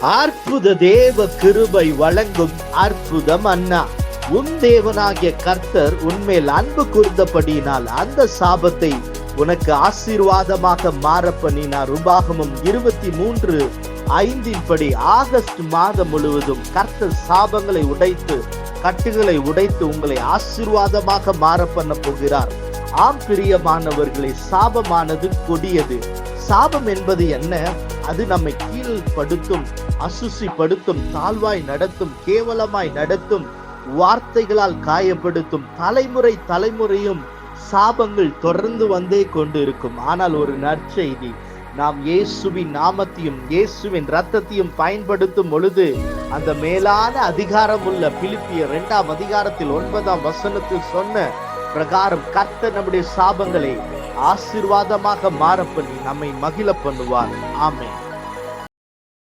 அற்புத தேவ கிருபை வழங்கும் அற்புதம் அண்ணா. உன் தேவனாகிய கர்த்தர் உன்மேல் அன்பு கூர்ந்தபடியினால் அந்த சாபத்தை உனக்கு ஆசீர்வாதமாக மாற பண்ணினார். இருபத்தி மூன்று ஐந்தின் படி ஆகஸ்ட் மாதம் முழுவதும் கர்த்தர் சாபங்களை உடைத்து கட்டுகளை உடைத்து உங்களை ஆசீர்வாதமாக மாற பண்ண போகிறார். ஆம் பிரியமானவர்களை சாபமானது கொடியது. சாபம் என்பது என்ன? அது நம்மை கீழ்படுத்தும் அசுசிப்படுத்தும் தாழ்வாய் நடத்தும் கேவலமாய் நடத்தும் வார்த்தைகளால் காயப்படுத்தும் தலைமுறை தலைமுறையும் சாபங்கள் தொடர்ந்து வந்தே கொண்டு இருக்கும் ஆனால் ஒரு நற்செய்தி நாம் இயேசுவின் நாமத்தையும் இயேசுவின் ரத்தத்தையும் பயன்படுத்தும் பொழுது அந்த மேலான அதிகாரம் உள்ள பிலிப்பிய இரண்டாம் அதிகாரத்தில் ஒன்பதாம் வசனத்தில் சொன்ன பிரகாரம் கத்த நம்முடைய சாபங்களை ஆசீர்வாதமாக மாற பண்ணி நம்மை மகிழ பண்ணுவார். ஆமே